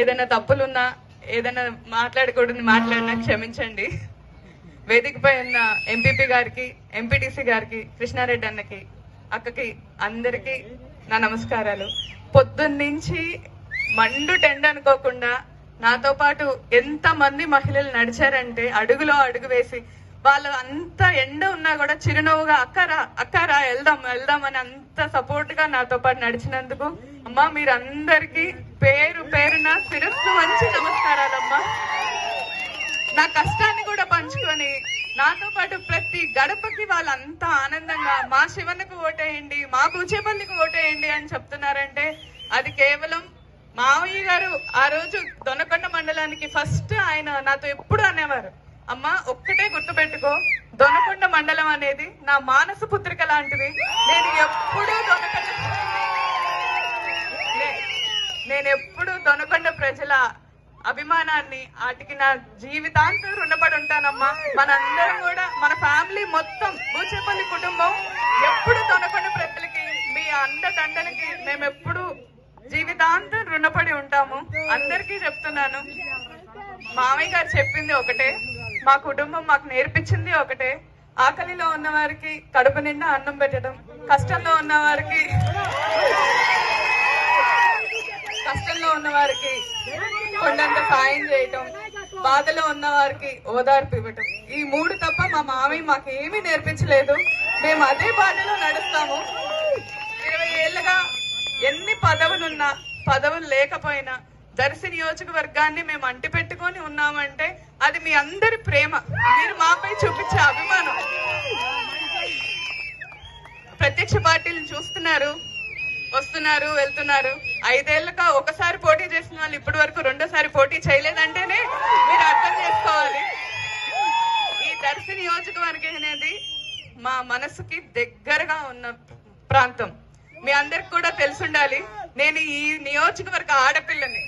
ఏదైనా తప్పులున్నా ఏదైనా మాట్లాడకూడదు మాట్లాడినా క్షమించండి. వేదికపై ఉన్న ఎంపీపీ గారికి ఎంపీటీసీ గారికి కృష్ణారెడ్డి అన్నకి అక్కకి అందరికి నా నమస్కారాలు. పొద్దున్నుంచి మండు టెండ్ అనుకోకుండా నాతో పాటు ఎంత మంది మహిళలు నడిచారంటే అడుగులో అడుగు వేసి వాళ్ళు అంత ఎండ ఉన్నా కూడా చిరునవ్వుగా అక్కరా అక్కరా వెళ్దాం వెళ్దాం అని అంత సపోర్ట్గా నాతో పాటు నడిచినందుకు అమ్మా మీరందరికీ పేరు పేరున శిరస్సు మంచి నమస్కారాలమ్మా. నా కష్టాన్ని కూడా పంచుకొని నాతో పాటు ప్రతి గడపకి వాళ్ళంతా ఆనందంగా మా శివన్నకు ఓటేయండి మా కూచేపల్లికి ఓటేయండి అని చెప్తున్నారంటే అది కేవలం మావయ్య గారు ఆ రోజు దొనకొండ మండలానికి ఫస్ట్ ఆయన నాతో ఎప్పుడు అనేవారు. అమ్మ ఒక్కటే గుర్తుపెట్టుకో దొనకొండ మండలం అనేది నా మానస పుత్రిక లాంటిది. నేను ఎప్పుడూ దొనకొండ నేను ఎప్పుడు దొనకొండ ప్రజల అభిమానాన్ని వాటికి నా జీవితాంతం రుణపడి ఉంటానమ్మా. మనందరం కూడా మన ఫ్యామిలీ మొత్తం బూచేపల్లి కుటుంబం ఎప్పుడు దొనకొండ ప్రజలకి మీ అండదండలకి మేము ఎప్పుడు జీవితాంతం రుణపడి ఉంటాము. అందరికీ చెప్తున్నాను. మామయ్య గారు చెప్పింది ఒకటే. మా కుటుంబం మాకు నేర్పించింది ఒకటే. ఆకలిలో ఉన్న వారికి కడుపు నిండా అన్నం పెట్టడం కష్టంలో ఉన్న వారికి కొండంత సాయం చేయటం బాధలో ఉన్న వారికి ఓదార్పు ఇవ్వటం. ఈ మూడు తప్ప మా మామయ్య మాకు ఏమీ నేర్పించలేదు. మేము అదే బాధలో నడుస్తాము. ఇరవై ఏళ్ళుగా ఎన్ని పదవులున్నా పదవులు లేకపోయినా దర్శి నియోజకవర్గాన్ని మేము అంటి పెట్టుకొని ఉన్నామంటే అది మీ అందరి ప్రేమ. మీరు మాపై చూపించే అభిమానం. ప్రత్యక్ష పార్టీలు చూస్తున్నారు వస్తున్నారు వెళ్తున్నారు. ఐదేళ్ళుగా ఒకసారి పోటీ చేసిన వాళ్ళు ఇప్పటి వరకు రెండోసారి పోటీ చేయలేదంటేనే మీరు అర్థం చేసుకోవాలి. ఈ దర్శి నియోజకవర్గం అనేది మా మనసుకి దగ్గరగా ఉన్న ప్రాంతం. మీ అందరికి కూడా తెలిసి ఉండాలి. నేను ఈ నియోజకవర్గ ఆడపిల్లని.